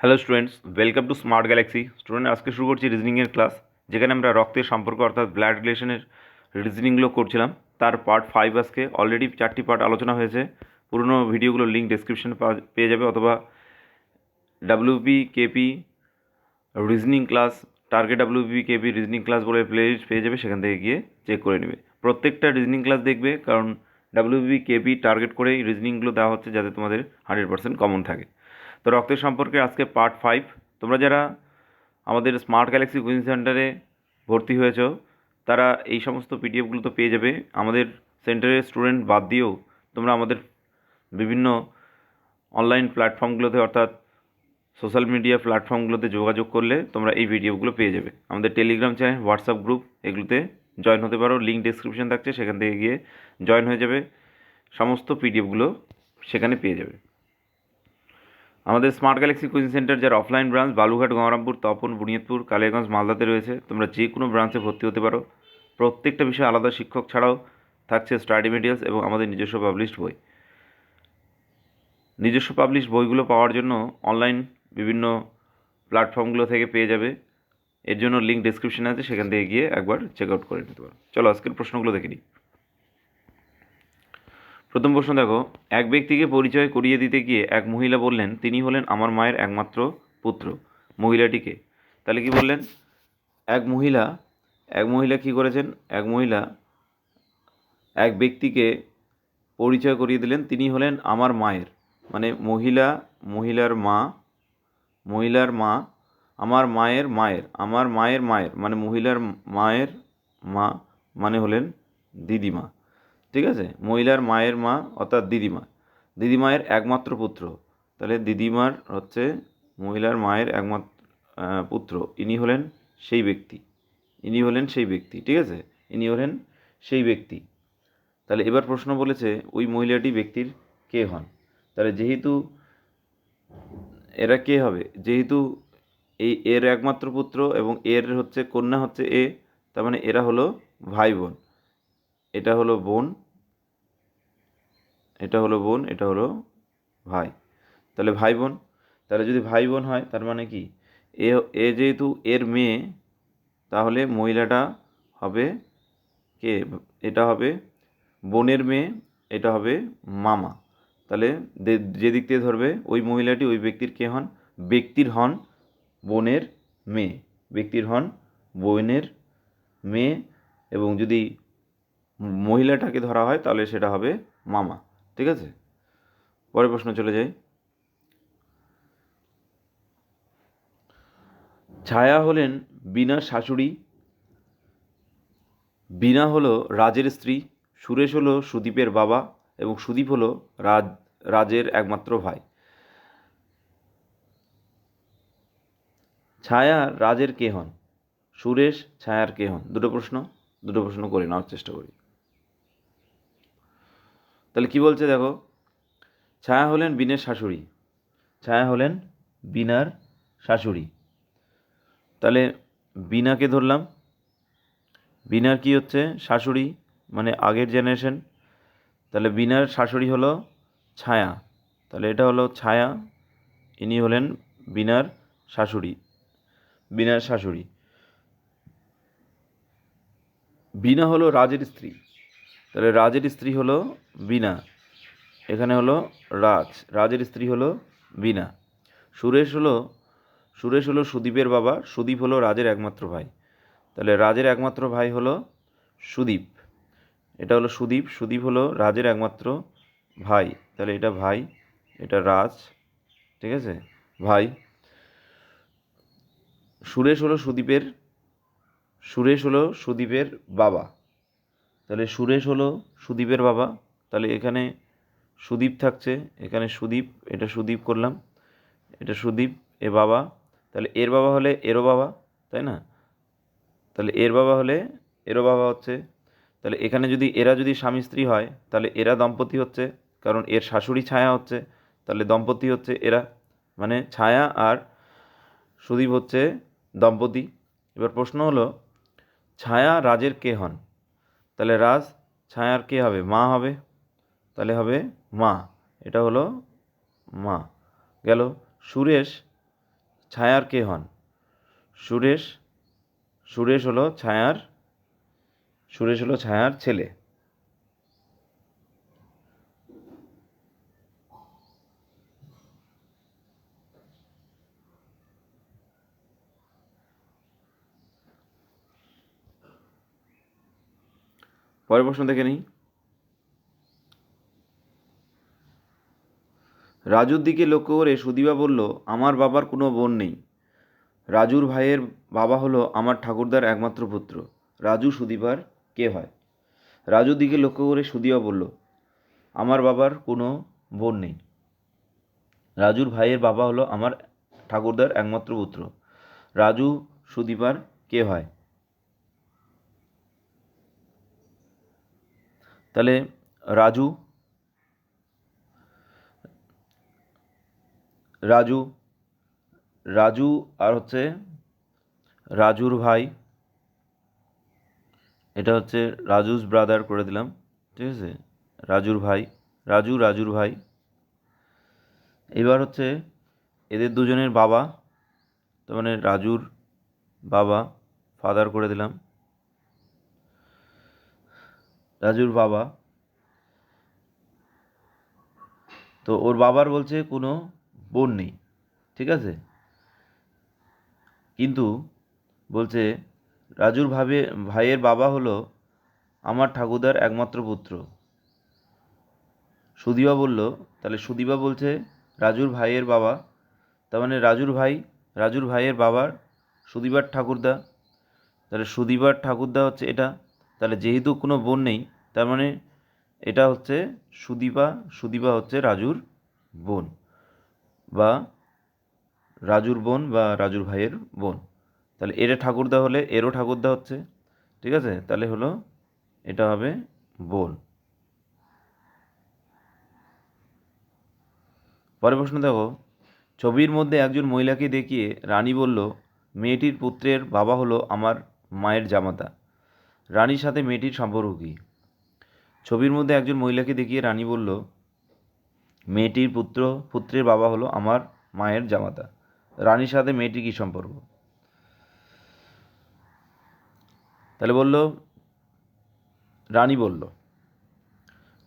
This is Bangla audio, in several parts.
Hello students welcome to smart galaxy student আজকে শুরু করছি রিজনিংয়ের ক্লাস যেখানে আমরা রক্তের সম্পর্ক অর্থাৎ ব্লাড রিলেশনের রিজনিংগুলো করছিলাম। তার পার্ট ফাইভ আজকে অলরেডি চারটি পার্ট আলোচনা হয়েছে। পুরনো ভিডিওগুলোর লিঙ্ক ডেসক্রিপশনে পেয়ে যাবে অথবা WP KP reasoning class target WP KP reasoning class বলে প্লে লিস্ট পেয়ে যাবে, সেখান থেকে গিয়ে চেক করে নেবে। প্রত্যেকটা রিজনিং ক্লাস দেখবে, কারণ ডাব্লিউপি কেপি টার্গেট করেই রিজনিংগুলো দেওয়া হচ্ছে, যাতে তোমাদের হান্ড্রেড পার্সেন্ট কমন থাকে। তো রক্তের সম্পর্কে আজকে পার্ট ফাইভ তোমরা যারা আমাদের স্মার্ট গ্যালাক্সি কোচিং সেন্টারে ভর্তি হয়েছ, তারা এই সমস্ত পিডিএফগুলো তো পেয়ে যাবে। আমাদের সেন্টারের স্টুডেন্ট বাদ দিয়েও তোমরা আমাদের বিভিন্ন অনলাইন প্ল্যাটফর্মগুলোতে অর্থাৎ সোশ্যাল মিডিয়া প্ল্যাটফর্মগুলোতে যোগাযোগ করলে তোমরা এই ভিডিওগুলো পেয়ে যাবে। আমাদের টেলিগ্রাম চ্যানেল হোয়াটসঅ্যাপ গ্রুপ এগুলোতে জয়েন হতে পারো। লিঙ্ক ডিসক্রিপশন থাকছে, সেখান থেকে গিয়ে জয়েন হয়ে যাবে। সমস্ত পিডিএফগুলো সেখানে পেয়ে যাবে। আমাদের স্মার্ট গ্যালাক্সি কোচিং সেন্টার যার অফলাইন ব্রাঞ্চ বালুঘাট গঙ্গারামপুর, তপন, বুনিয়াদপুর, কালিয়াগঞ্জ, মালদাতে রয়েছে। তোমরা যে কোনো ব্রাঞ্চে ভর্তি হতে পারো। প্রত্যেকটা বিষয়ে আলাদা শিক্ষক ছাড়াও থাকছে স্টাডি মেটেরিয়ালস এবং আমাদের নিজস্ব পাবলিশড বই। নিজস্ব পাবলিশ বইগুলো পাওয়ার জন্য অনলাইন বিভিন্ন প্ল্যাটফর্মগুলো থেকে পেয়ে যাবে। এর জন্য লিঙ্ক ডিসক্রিপশনে আছে, সেখান থেকে গিয়ে একবার চেক আউট করে নিতে পারো। চলো, আজকের প্রশ্নগুলো দেখে নিই। প্রথম প্রশ্ন দেখো, এক ব্যক্তিকে পরিচয় করিয়ে দিতে গিয়ে এক মহিলা বললেন, তিনি হলেন আমার মায়ের একমাত্র পুত্র। মহিলাটিকে। তাহলে কি বললেন? এক মহিলা এক মহিলা কি করেছেন? এক মহিলা, এক ব্যক্তিকে পরিচয় করিয়ে দিলেন, তিনি হলেন আমার মায়ের। মানে মহিলা, মহিলার মা মহিলার মা, আমার মায়ের মায়ের, আমার মায়ের মায়ের মানে মহিলার মায়ের মা মানে হলেন দিদিমা। ঠিক আছে? মহিলার মায়ের মা অর্থাৎ দিদিমা। দিদিমায়ের একমাত্র পুত্র। তাহলে দিদিমার হচ্ছে মহিলার মায়ের একমাত্র পুত্র। ইনি হলেন সেই ব্যক্তি। ইনি হলেন সেই ব্যক্তি, ঠিক আছে? ইনি হলেন সেই ব্যক্তি। তাহলে এবার প্রশ্ন বলেছে, ওই মহিলাটি ব্যক্তির কে হন? তাহলে যেহেতু এরা কে হবে? যেহেতু এই এর একমাত্র পুত্র এবং এর হচ্ছে, কন্যা হচ্ছে এ, তার মানে এরা হলো ভাই বোন এটা হলো বোন এটা হলো বোন, এটা হলো ভাই। তাহলে ভাই বোন, তাহলে যদি ভাই বোন হয়, তার মানে কি? এ এ যেহেতু এর মেয়ে, তাহলে মহিলাটা হবে কে? এটা হবে বোনের মেয়ে, এটা হবে মামা। তাহলে যে দিক থেকে ধরবে, ওই মহিলাটি ওই ব্যক্তির কে হন? ব্যক্তির হন বোনের মেয়ে। ব্যক্তির হন বোনের মেয়ে। এবং যদি মহিলাটাকে ধরা হয়, তাহলে সেটা হবে মামা। ঠিক আছে? পরের প্রশ্ন চলে যাই। ছায়া হলেন বিনা শাশুড়ি, বিনা হলো রাজের স্ত্রী, সুরেশ হলো সুদীপের বাবা এবং সুদীপ হলো রাজ, রাজের একমাত্র ভাই। ছায়া রাজের কে হন? সুরেশ, ছায়ার কে হন? দুটো প্রশ্ন দুটো প্রশ্ন করে নেওয়ার চেষ্টা করি। তাহলে কি বলছে দেখো? ছায়া হলেন বিনের শাশুড়ি। ছায়া হলেন বিনার শাশুড়ি। তাহলে বিনাকে ধরলাম। বিনার কি হচ্ছে? শাশুড়ি মানে আগের জেনারেশন তাহলে বিনার শাশুড়ি হলো ছায়া। তাহলে এটা হলো ছায়া, ইনি হলেন বিনার শাশুড়ি বিনার শাশুড়ি। বিনা হলো রাজের স্ত্রী। তাহলে রাজের স্ত্রী হলো বিনা এখানে হলো রাজ। রাজের স্ত্রী হলো বিনা সুরেশ হলো সুরেশ হলো সুদীপের বাবা, সুদীপ হলো রাজের একমাত্র ভাই। তাহলে রাজের একমাত্র ভাই হলো সুদীপ। এটা হলো সুদীপ। সুদীপ হলো রাজের একমাত্র ভাই। তাহলে এটা ভাই, এটা রাজ, ঠিক আছে? ভাই। সুরেশ হলো সুদীপের, সুরেশ হলো সুদীপের বাবা। তাহলে সুরেশ হলো সুদীপের বাবা। তাহলে এখানে সুদীপ থাকছে, এখানে সুদীপ, এটা সুদীপ করলাম, এটা সুদীপ, এ বাবা। তাহলে এর বাবা হলে এরও বাবা, তাই না? তাহলে এর বাবা হলে এরও বাবা হচ্ছে। তাহলে এখানে যদি এরা যদি স্বামী স্ত্রী হয়, তাহলে এরা দম্পতি হচ্ছে, কারণ এর শাশুড়ি ছায়া হচ্ছে, তাহলে দম্পতি হচ্ছে এরা। মানে ছায়া আর সুদীপ হচ্ছে দম্পতি। এবার প্রশ্ন হলো, ছায়া রাজের কে হন? তাহলে রাজ ছায়ার কে হবে? মা হবে। তাহলে হবে মা। এটা হলো মা। গেল সুরেশ ছায়ার কে হন? সুরেশ সুরেশ হলো ছায়ার সুরেশ হলো ছায়ার ছেলে। পরের প্রশ্ন দেখে নিই। রাজুর দিকে লক্ষ্য করে সুদীপা বলল, আমার বাবার কোনো বোন নেই। রাজুর ভাইয়ের বাবা হলো আমার ঠাকুরদার একমাত্র পুত্র। রাজু সুদীপার কে হয়? রাজুর দিকে লক্ষ্য করে সুদীপা বলল, আমার বাবার কোনো বোন নেই। রাজুর ভাইয়ের বাবা হলো আমার ঠাকুরদার একমাত্র পুত্র। রাজু সুদীপার কে হয়? তাহলে রাজু রাজু রাজু আর হচ্ছে রাজুর ভাই। এটা হচ্ছে রাজুস ব্রাদার করে দিলাম, ঠিক আছে? রাজুর ভাই, রাজু, রাজুর ভাই। এবার হচ্ছে এদের দুজনের বাবা, তার মানে রাজুর বাবা ফাদার করে দিলাম। রাজুর বাবা। তো ওর বাবার বলছে কোনো বোন নেই, ঠিক আছে? কিন্তু বলছে, রাজুর ভাবে, ভাইয়ের বাবা হলো আমার ঠাকুরদার একমাত্র পুত্র। সুদীপা বলল, তাহলে সুদীপা বলছে রাজুর ভাইয়ের বাবা, তার মানে রাজুর ভাই, রাজুর ভাইয়ের বাবার সুদীপার ঠাকুরদা। তাহলে সুদীপার ঠাকুরদা হচ্ছে এটা। তাহলে যেহেতু কোনো বোন নেই, তার মানে এটা হচ্ছে সুদীপা সুদীপা হচ্ছে রাজুর বোন বা রাজুর বোন বা রাজুর ভাইয়ের বোন। তাহলে এর ঠাকুরদা হলে এরও ঠাকুরদা হচ্ছে, ঠিক আছে? তাহলে হলো এটা হবে বোন। পরের প্রশ্ন দেখো, ছবির মধ্যে একজন মহিলাকে দেখিয়ে রানী বলল, মেয়েটির পুত্রের বাবা হলো আমার মায়ের জামাতা। রানীর সাথে মেয়েটির সম্পর্ক কী? ছবির মধ্যে একজন মহিলাকে দেখিয়ে রানী বলল, মেয়েটির পুত্র, পুত্রের বাবা হলো আমার মায়ের জামাতা। রানীর সাথে মেয়েটির কী সম্পর্ক? তাহলে বলল, রানী বলল,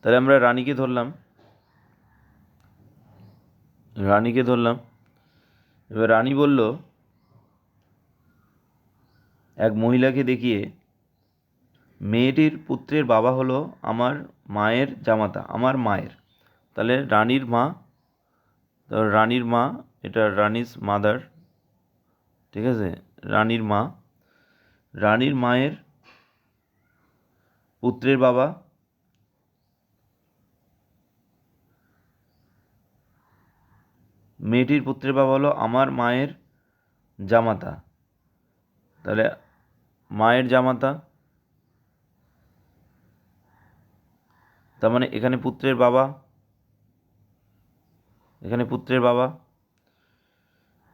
তাহলে আমরা রানীকে ধরলাম। রানীকে ধরলাম। এবার রানী বলল, এক মহিলাকে দেখিয়ে মেয়েটির পুত্রের বাবা হলো আমার মায়ের জামাতা, আমার মায়ের। তাহলে রানীর মা রানীর মা, এটা রানিস মাদার, ঠিক আছে? রানীর মা, রানীর মায়ের পুত্রের বাবা। মেয়েটির পুত্রের বাবা হলো আমার মায়ের জামাতা। তাহলে মায়ের জামাতা তার মানে এখানে পুত্রের বাবা? এখানে পুত্রের বাবা?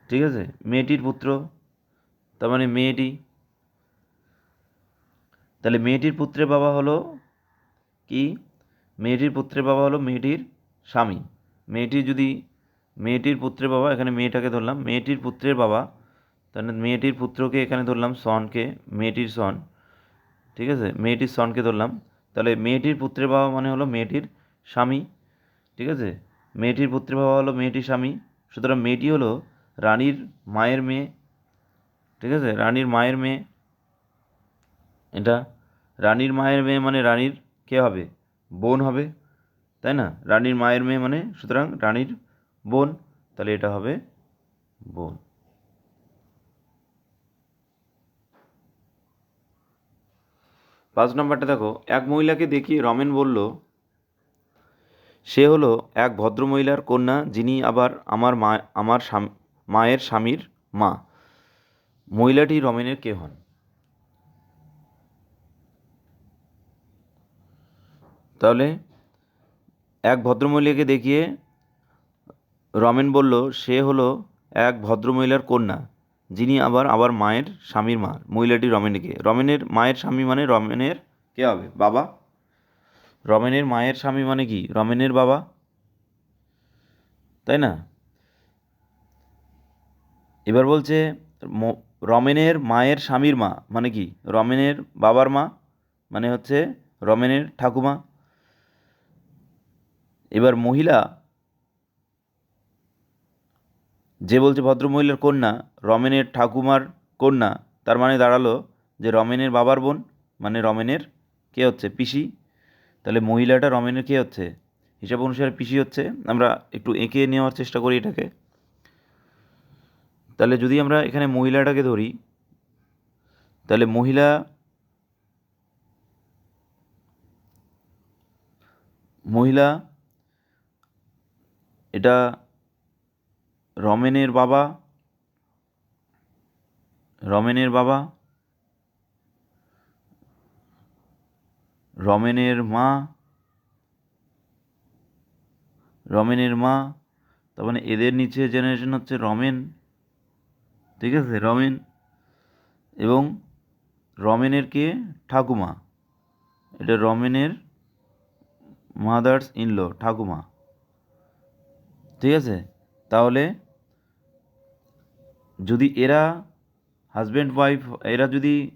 ঠিক আছে? মেয়েটির পুত্র? তার মানে মেয়েটি? তাহলে মেয়েটির পুত্রের বাবা হলো কি? মেয়েটির পুত্রের বাবা হলো মেয়েটির স্বামী। মেয়েটির যদি, মেয়েটির পুত্রের বাবা, এখানে মেয়েটাকে ধরলাম, মেয়েটির পুত্রের বাবা, তাহলে মেয়েটির পুত্রকে এখানে ধরলাম, সনকে, মেয়েটির সন, ঠিক আছে? মেয়েটির সনকে ধরলাম। তাহলে মেয়েটির পুত্রের বাবা মানে হলো মেয়েটির স্বামী, ঠিক আছে? মেয়েটির পুত্রের বাবা হলো মেয়েটির স্বামী, সুতরাং মেয়েটি হলো রানীর মায়ের মেয়ে, ঠিক আছে? রানীর মায়ের মেয়ে। এটা রানীর মায়ের মেয়ে মানে রানীর কে হবে? বোন হবে, তাই না? রানীর মায়ের মেয়ে মানে সুতরাং রানীর বোন, তাহলে এটা হবে বোন। পাঁচ নম্বরটা দেখো, এক মহিলাকে দেখিয়ে রমেন বলল, সে হলো এক ভদ্রমহিলার কন্যা যিনি আবার আমার মা, আমার মায়ের স্বামীর মা। মহিলাটি রমেনের কে হন? তাহলে এক ভদ্রমহিলাকে দেখিয়ে রমেন বলল, সে হলো এক ভদ্রমহিলার কন্যা। যিনি আবার আবার মায়ের স্বামীর মা, মহিলাটি রমেনকে। রমেনের মায়ের স্বামী মানে রমেনের কে হবে? বাবা? রমেনের মায়ের স্বামী মানে কি? রমেনের বাবা? তাই না? এবার বলছে রমেনের মায়ের স্বামীর মা মানে কি? রমেনের বাবার মা মানে হচ্ছে রমেনের ঠাকুমা। এবার মহিলা যে বলছে ভদ্রমহিলার কন্যা, রমেনের ঠাকুমার কন্যা, তার মানে দাঁড়াল যে রমেনের বাবার বোন মানে রমেনের কে হচ্ছে? পিসি। তাহলে মহিলাটা রমেনের কে হচ্ছে? হিসাব অনুসারে পিসি হচ্ছে। আমরা একটু এঁকে নেওয়ার চেষ্টা করি এটাকে। তাহলে যদি আমরা এখানে মহিলাটাকে ধরি, তাহলে মহিলা মহিলা এটা রমেনের বাবা? রমেনের বাবা? রমেনের মা? রমেনের মা? তার মানে এদের নিচে জেনারেশন হচ্ছে রমেন। ঠিক আছে? রমেন। এবং রমেনের কে? ঠাকুমা। এটা রমেনের মাদার্স ইনল ঠাকুমা। ঠিক আছে? তাহলে যদি এরা হাজব্যান্ড ওয়াইফ এরা যদি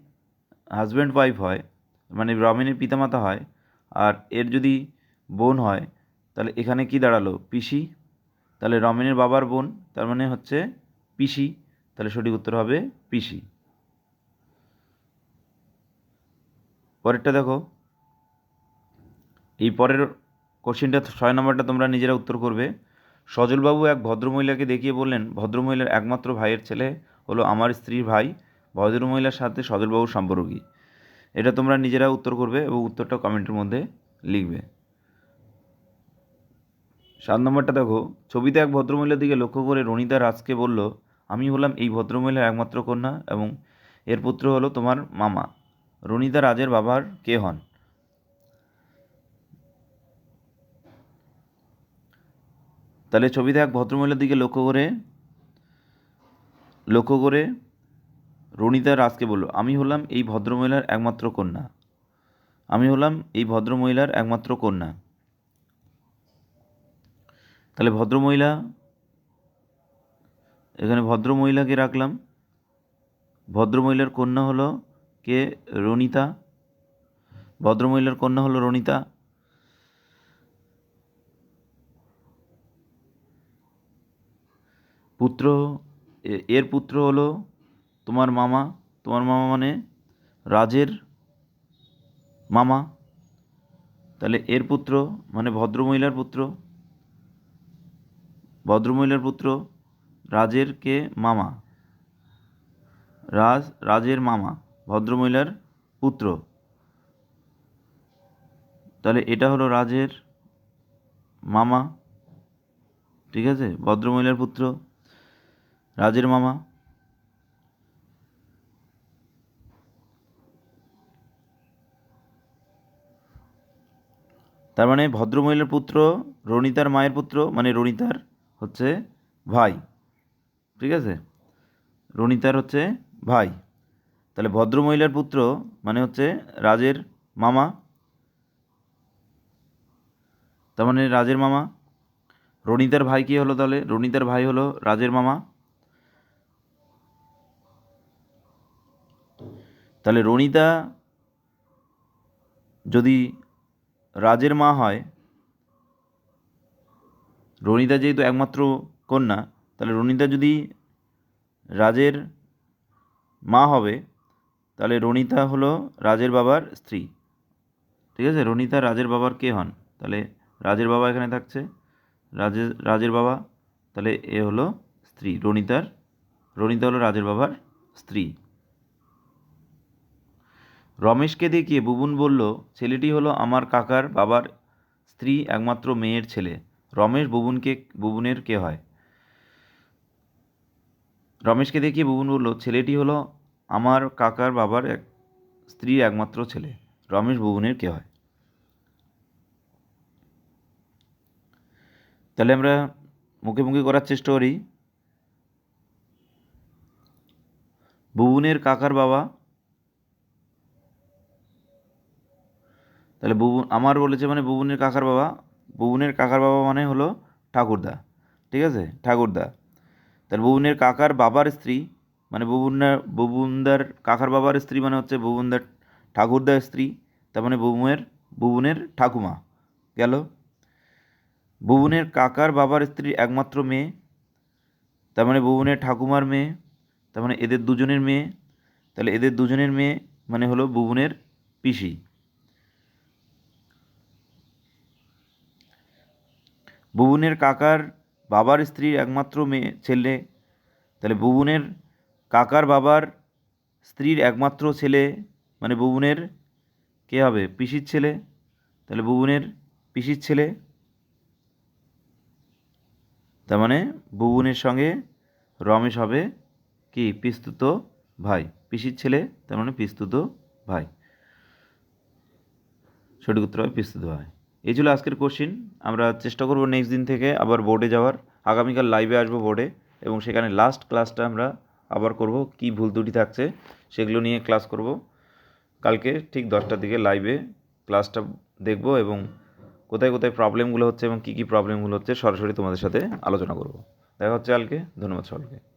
হাজব্যান্ড ওয়াইফ হয় মানে রমেনের পিতামাতা হয়, আর এর যদি বোন হয়, তাহলে এখানে কি দাঁড়াল? পিসি। তাহলে রমেনের বাবার বোন, তার মানে হচ্ছে পিসি। তাহলে সঠিক উত্তর হবে পিসি। পরেরটা দেখো। এই পরের কোশ্চেনটা ছয় নম্বরটা তোমরা নিজেরা উত্তর করবে। সজলবাবু এক ভদ্রমহিলাকে দেখিয়ে বললেন, ভদ্রমহিলার একমাত্র ভাইয়ের ছেলে হলো আমার স্ত্রীর ভাই, ভদ্রমহিলার সাথে সজলবাবুর সম্পর্ক এটা তোমরা নিজেরা উত্তর করবে এবং উত্তরটা কমেন্টের মধ্যে লিখবে। সাত নম্বরটা দেখো, ছবিতে এক ভদ্রমহিলার দিকে লক্ষ্য করে রনিতা রাজকে বলল, আমি হলাম এই ভদ্রমহিলার একমাত্র কন্যা এবং এর পুত্র হলো তোমার মামা। রনিতা রাজের বাবার কে হন? তাহলে ছবিতে এক ভদ্রমহিলার দিকে লক্ষ্য করে লক্ষ্য করে রনিতা রাজকে বলল, আমি হলাম এই ভদ্রমহিলার একমাত্র কন্যা। আমি হলাম এই ভদ্রমহিলার একমাত্র কন্যা। তাহলে ভদ্রমহিলা, এখানে ভদ্রমহিলাকে রাখলাম। ভদ্রমহিলার কন্যা হলো কে? রণিতা। ভদ্রমহিলার কন্যা হলো রনিতা পুত্র এর পুত্র হলো তোমার মামা। তোমার মামা মানে রাজের মামা। তাহলে এর পুত্র মানে ভদ্রমহিলার পুত্র। ভদ্রমহিলার পুত্র রাজের কে? মামা। রাজ, রাজের মামা, ভদ্রমহিলার পুত্র। তাহলে এটা হলো রাজের মামা। ঠিক আছে? ভদ্রমহিলার পুত্র। রাজের মামা। তার মানে ভদ্রমহিলার পুত্র, রণিতার মায়ের পুত্র মানে রণিতার হচ্ছে ভাই। ঠিক আছে? রণিতার হচ্ছে ভাই। তাহলে ভদ্রমহিলার পুত্র মানে হচ্ছে রাজের মামা। তার মানে রাজের মামা। রণিতার ভাই কী হলো তাহলে? রণিতার ভাই হলো রাজের মামা। তাহলে রণিতা যদি রাজের মা হয়, রণিতা যেহেতু একমাত্র কন্যা, তাহলে রণিতা যদি রাজের মা হবে, তাহলে রণিতা হলো রাজের বাবার স্ত্রী। ঠিক আছে? রণিতা রাজের বাবার কে হন? তাহলে রাজের বাবা এখানে থাকছে। রাজের রাজের বাবা, তাহলে এ হলো স্ত্রী। রণিতার, রণিতা হলো রাজের বাবার স্ত্রী। রমেশকে দেখিয়ে বুবুন বলল, ছেলেটি হলো আমার কাকার বাবার স্ত্রী, একমাত্র মেয়ের ছেলে। রমেশ বুবুনকে, বুবুনের কে হয়? রমেশকে দেখিয়ে বুবুন বলল, ছেলেটি হলো আমার কাকার বাবার এক স্ত্রীর একমাত্র ছেলে। রমেশ বুবুনের কে হয়? তাহলে আমরা মুখে মুখে করার চেষ্টা করি। বুবুনের কাকার বাবা তাহলে বুবুন, আমার বলেছে মানে বুবুনের কাকার বাবা, বুবুনের কাকার বাবা মানে হলো ঠাকুরদা, ঠিক আছে? ঠাকুরদা। তাহলে বুবুনের কাকার বাবার স্ত্রী মানে বুবুনার, বুবুনদার কাকার বাবার স্ত্রী মানে হচ্ছে বুবুনদার ঠাকুরদার স্ত্রী, তার মানে বুবুনের বুবুনের ঠাকুমা। গেল? বুবুনের কাকার বাবার স্ত্রীর একমাত্র মেয়ে, তার মানে বুবুনের ঠাকুমার মেয়ে, তার মানে এদের দুজনের মেয়ে, তাহলে এদের দুজনের মেয়ে মানে হলো বুবুনের পিসি। বুবুনের কাকার বাবার স্ত্রীর একমাত্র মেয়ে, ছেলে। তাহলে বুবুনের কাকার বাবার স্ত্রীর একমাত্র ছেলে মানে বুবুনের কে হবে? পিসির ছেলে। তাহলে বুবুনের পিসির ছেলে। তার মানে বুবুনের সঙ্গে রমেশ হবে কি? পিস্তুত ভাই। পিসির ছেলে, তার মানে পিস্তুত ভাই। সঠিক উত্তর হবে পিস্তুত ভাই। এই ছিল আজকের কোশ্চিন আমরা চেষ্টা করব নেক্সট দিন থেকে আবার বোর্ডে যাওয়ার। আগামীকাল লাইভে আসব বোর্ডে এবং সেখানে লাস্ট ক্লাসটা আমরা আবার করব, কি ভুল ত্রুটি থাকছে সেগুলো নিয়ে ক্লাস করব। কালকে ঠিক দশটার দিকে লাইভে ক্লাসটা দেখব এবং কোথায় কোথায় প্রবলেমগুলো হচ্ছে এবং কী কী প্রবলেমগুলো হচ্ছে সরাসরি তোমাদের সাথে আলোচনা করব। দেখা হচ্ছে কালকে, ধন্যবাদ সকলকে।